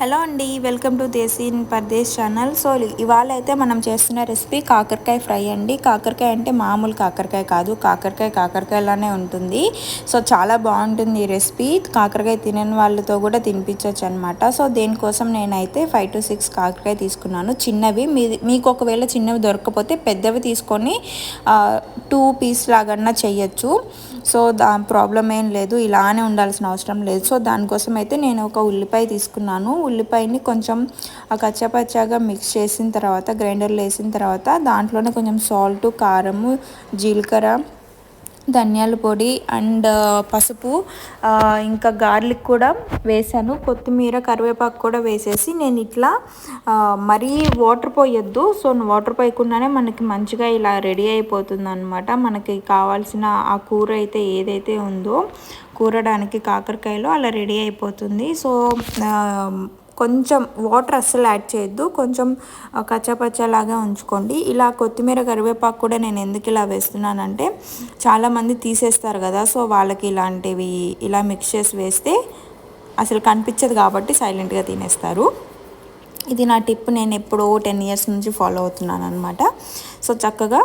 Hello అండి welcome to Desi in Pardesh channel. So ఇవాళ అయితే మనం చేస్తున్న రెసిపీ కాకరకాయ ఫ్రై అండి. కాకరకాయ అంటే మామూలు కాకరకాయ కాదు కాకరకాయ కాకరకాయలానే ఉంటుంది. సో చాలా బాగుంటుంది ఈ రెసిపీ. కాకరకాయ తినని వాళ్ళతో కూడా తినిపించవచ్చు అనమాట సో దేనికోసం నేనైతే ఫైవ్ టు సిక్స్ కాకరకాయ తీసుకున్నాను. చిన్నవి మీ మీకు ఒకవేళ చిన్నవి దొరకకపోతే పెద్దవి తీసుకొని టూ పీస్ లాగన్నా చెయ్యొచ్చు. సో దా ప్రాబ్లం ఏం లేదు. ఇలానే ఉండాల్సిన అవసరం లేదు. సో దానికోసం అయితే నేను ఒక ఉల్లిపాయ తీసుకున్నాను. ఉల్లిపాయని కొంచెం కచ్చాపచ్చాగా మిక్స్ చేసిన తర్వాత గ్రైండర్లో వేసిన తర్వాత దాంట్లోనే కొంచెం సాల్ట్ కారము జీలకర్ర ధనియాల పొడి అండ్ పసుపు ఇంకా గార్లిక్ కూడా వేసాను. కొత్తిమీర కరివేపాకు కూడా వేసేసి నేను ఇట్లా మరీ వాటర్ పోయొద్దు. సో వాటర్ పోయకుండానే మనకి మంచిగా ఇలా రెడీ అయిపోతుంది అనమాట మనకి కావాల్సిన ఆ కూర అయితే ఏదైతే ఉందో కూరడానికి కాకరకాయలో అలా రెడీ అయిపోతుంది. సో కొంచెం వాటర్ అస్సలు యాడ్ చేయొద్దు. కొంచెం కచ్చాపచ్చాలాగా ఉంచుకోండి. ఇలా కొత్తిమీర కరివేపాకు కూడా నేను ఎందుకు ఇలా వేస్తున్నానంటే చాలామంది తీసేస్తారు కదా సో వాళ్ళకి ఇలాంటివి ఇలా మిక్స్ చేసి వేస్తే అసలు కనిపించదు కాబట్టి సైలెంట్గా తినేస్తారు. ఇది నా టిప్. నేను ఎప్పుడో టెన్ ఇయర్స్ నుంచి ఫాలో అవుతున్నాను అనమాట సో చక్కగా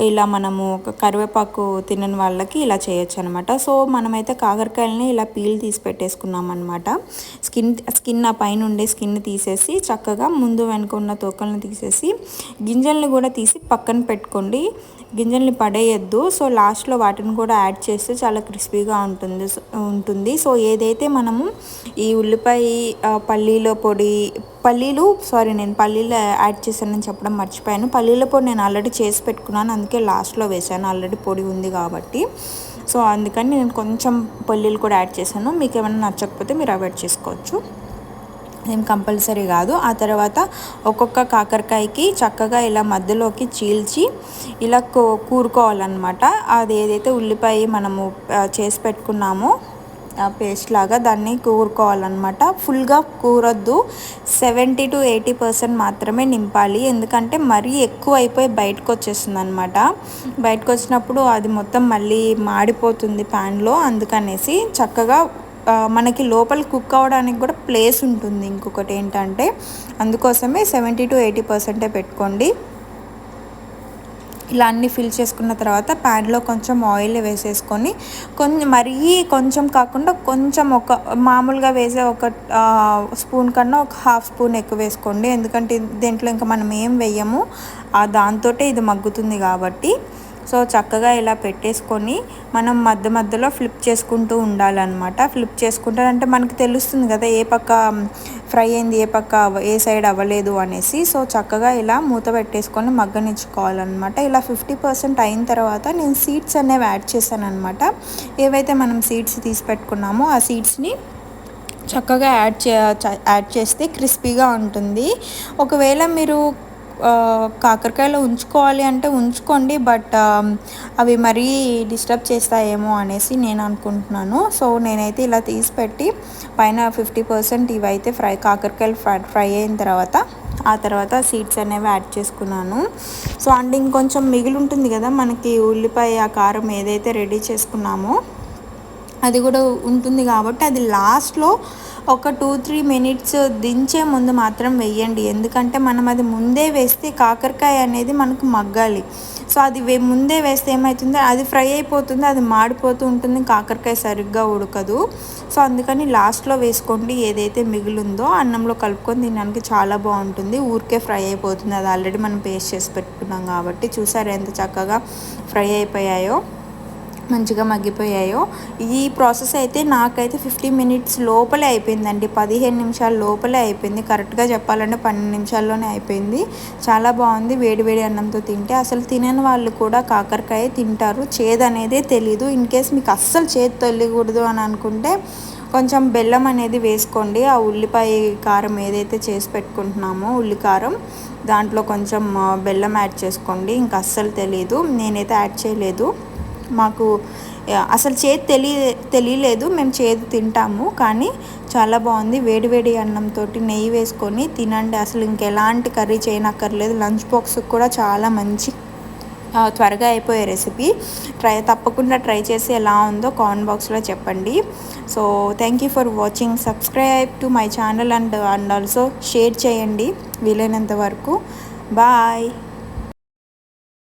ఇలా మనము ఒక కరివేపాకు తినని వాళ్ళకి ఇలా చేయొచ్చు అనమాట సో మనమైతే కాకరకాయలని ఇలా పీల్ తీసి పెట్టేసుకున్నాం అనమాట స్కిన్ స్కిన్ ఆ పైన ఉండే స్కిన్ తీసేసి చక్కగా ముందు వెనుక ఉన్న తోకలను తీసేసి గింజల్ని కూడా తీసి పక్కన పెట్టుకోండి. గింజల్ని పడేయద్దు. సో లాస్ట్లో వాటిని కూడా యాడ్ చేస్తే చాలా క్రిస్పీగా ఉంటుంది ఉంటుంది. సో ఏదైతే మనము ఈ ఉల్లిపాయ పల్లీల పొడి పల్లీలు సారీ నేను పల్లీలు యాడ్ చేశానని చెప్పడం మర్చిపోయాను. పల్లీల పొడి నేను ఆల్రెడీ చేసి పెట్టుకున్నాను. అందుకే లాస్ట్లో వేసాను. ఆల్రెడీ పొడి ఉంది కాబట్టి. సో అందుకని నేను కొంచెం పల్లీలు కూడా యాడ్ చేశాను. మీకు ఏమైనా నచ్చకపోతే మీరు అవాయిడ్ చేసుకోవచ్చు. ఏం కంపల్సరీ కాదు. ఆ తర్వాత ఒక్కొక్క కాకరకాయకి చక్కగా ఇలా మధ్యలోకి చీల్చి ఇలా కూరుకోవాలన్నమాట. అది ఏదైతే ఉల్లిపాయ మనము చేసి పెట్టుకున్నామో పేస్ట్ లాగా దాన్ని కూరుకోవాలన్నమాట. ఫుల్గా కూరొద్దు. సెవెంటీ టు ఎయిటీ పర్సెంట్ మాత్రమే నింపాలి. ఎందుకంటే మరీ ఎక్కువ అయిపోయి బయటకు వచ్చేస్తుంది అనమాట బయటకు వచ్చినప్పుడు అది మొత్తం మళ్ళీ మాడిపోతుంది ప్యాన్లో అందుకనేసి చక్కగా మనకి లోపల కుక్ అవ్వడానికి కూడా ప్లేస్ ఉంటుంది. ఇంకొకటి ఏంటంటే అందుకోసమే సెవెంటీ టు ఎయిటీ పర్సెంటే పెట్టుకోండి. ఇలా అన్నీ ఫిల్ చేసుకున్న తర్వాత ప్యాన్లో కొంచెం ఆయిల్ వేసేసుకొని కొంచెం మరీ కొంచెం కాకుండా కొంచెం ఒక మామూలుగా వేసే ఒక స్పూన్ కన్నా ఒక హాఫ్ స్పూన్ ఎక్కువ వేసుకోండి. ఎందుకంటే దీంట్లో ఇంకా మనం ఏం వేయము దాంతో ఇది మగ్గుతుంది కాబట్టి. సో చక్కగా ఇలా పెట్టేసుకొని మనం మధ్య మధ్యలో ఫ్లిప్ చేసుకుంటూ ఉండాలన్నమాట. ఫ్లిప్ చేసుకుంటారంటే మనకు తెలుస్తుంది కదా ఏ పక్క ఫ్రై అయింది ఏ పక్క ఏ సైడ్ అవ్వలేదు అనేసి సో చక్కగా ఇలా మూత పెట్టేసుకొని మగ్గనిచ్చుకోవాలన్నమాట. ఇలా ఫిఫ్టీ పర్సెంట్ అయిన తర్వాత నేను సీడ్స్ అనేవి యాడ్ చేశాను అనమాట ఏవైతే మనం సీడ్స్ తీసి పెట్టుకున్నామో ఆ సీడ్స్ని చక్కగా యాడ్ చే యాడ్ చేస్తే క్రిస్పీగా ఉంటుంది. ఒకవేళ మీరు కాకరకాయలో ఉంచుకోవాలి అంటే ఉంచుకోండి బట్ అవి మరీ డిస్టర్బ్ చేస్తాయేమో అనేసి నేను అనుకుంటున్నాను. సో నేనైతే ఇలా తీసి పెట్టి పైన ఫిఫ్టీ పర్సెంట్ ఇవైతే ఫ్రై కాకరకాయలు ఫ్రై ఫ్రై అయిన తర్వాత ఆ తర్వాత సీడ్స్ అనేవి యాడ్ చేసుకున్నాను. సో అండ్ ఇంకొంచెం మిగిలి ఉంటుంది కదా మనకి ఉల్లిపాయ ఆ కారం ఏదైతే రెడీ చేసుకున్నామో అది కూడా ఉంటుంది కాబట్టి అది లాస్ట్లో ఒక టూ త్రీ మినిట్స్ దించే ముందు మాత్రం వేయండి. ఎందుకంటే మనం అది ముందే వేస్తే కాకరకాయ అనేది మనకు మగ్గాలి. సో అది వే ముందే వేస్తే ఏమవుతుంది అది ఫ్రై అయిపోతుంది అది మాడిపోతూ ఉంటుంది కాకరకాయ సరిగ్గా ఉడకదు. సో అందుకని లాస్ట్లో వేసుకోండి. ఏదైతే మిగిలిందో అన్నంలో కలుపుకొని తినడానికి చాలా బాగుంటుంది. ఊరికే ఫ్రై అయిపోతుంది. అది ఆల్రెడీ మనం పేస్ట్ చేసి పెట్టుకున్నాం కాబట్టి చూసారు ఎంత చక్కగా ఫ్రై అయిపోయాయో? మంచిగా మగ్గిపోయాయో. ఈ ప్రాసెస్ అయితే నాకైతే ఫిఫ్టీ మినిట్స్ లోపలే అయిపోయిందండి. పదిహేను నిమిషాల లోపలే అయిపోయింది. కరెక్ట్గా చెప్పాలంటే పన్నెండు నిమిషాల్లోనే అయిపోయింది. చాలా బాగుంది. వేడివేడి అన్నంతో తింటే అసలు తినని వాళ్ళు కూడా కాకరకాయ తింటారు. చేదు అనేదే తెలీదు. ఇన్ కేస్ మీకు అస్సలు చేదు తెలియకూడదు అని అనుకుంటే కొంచెం బెల్లం అనేది వేసుకోండి. ఆ ఉల్లిపాయ కారం ఏదైతే చేసి పెట్టుకుంటున్నామో ఉల్లి కారం దాంట్లో కొంచెం బెల్లం యాడ్ చేసుకోండి. ఇంకా అస్సలు తెలియదు నేనైతే యాడ్ చేయలేదు. మాకు అసలు చేతి తెలియ తెలియలేదు మేము చేతి తింటాము కానీ చాలా బాగుంది. వేడి వేడి అన్నంతో నెయ్యి వేసుకొని తినండి. అసలు ఇంకెలాంటి కర్రీ చేయనక్కర్లేదు. లంచ్ బాక్స్కి కూడా చాలా మంచి త్వరగా అయిపోయే రెసిపీ. ట్రై తప్పకుండా ట్రై చేసి ఎలా ఉందో కామెంట్ బాక్స్లో చెప్పండి. So thank you for watching subscribe to my channel and and also share చేయండి. వీలైనంత వరకు. బాయ్